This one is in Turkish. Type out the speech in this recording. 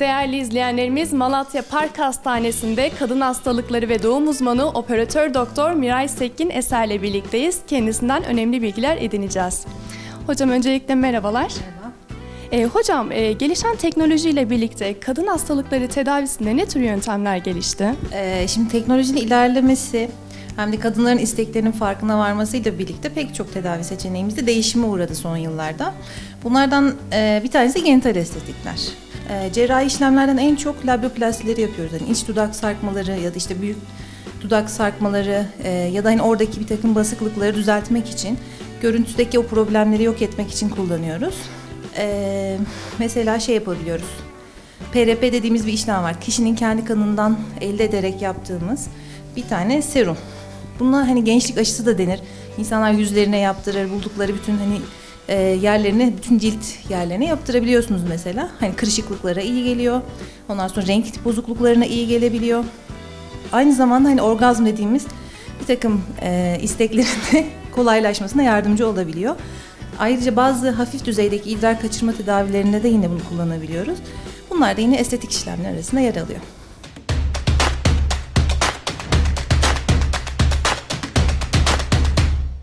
Değerli izleyenlerimiz Malatya Park Hastanesi'nde kadın hastalıkları ve doğum uzmanı operatör doktor Miray Sekkin Eser'le birlikteyiz. Kendisinden önemli bilgiler edineceğiz. Hocam öncelikle merhabalar. Merhaba. Ee, hocam e, gelişen teknolojiyle birlikte kadın hastalıkları tedavisinde ne tür yöntemler gelişti? Ee, şimdi teknolojinin ilerlemesi hem de kadınların isteklerinin farkına varmasıyla birlikte pek çok tedavi seçeneğimiz de değişime uğradı son yıllarda. Bunlardan e, bir tanesi genital estetikler. E, cerrahi işlemlerden en çok labioplastileri yapıyoruz. Yani iç dudak sarkmaları ya da işte büyük dudak sarkmaları e, ya da hani oradaki bir takım basıklıkları düzeltmek için, görüntüdeki o problemleri yok etmek için kullanıyoruz. E, mesela şey yapabiliyoruz. PRP dediğimiz bir işlem var. Kişinin kendi kanından elde ederek yaptığımız bir tane serum. Buna hani gençlik aşısı da denir. İnsanlar yüzlerine yaptırır, buldukları bütün hani e, yerlerine, bütün cilt yerlerine yaptırabiliyorsunuz mesela. Hani kırışıklıklara iyi geliyor. Ondan sonra renk bozukluklarına iyi gelebiliyor. Aynı zamanda hani orgazm dediğimiz bir takım e, isteklerin de kolaylaşmasına yardımcı olabiliyor. Ayrıca bazı hafif düzeydeki idrar kaçırma tedavilerinde de yine bunu kullanabiliyoruz. Bunlar da yine estetik işlemler arasında yer alıyor.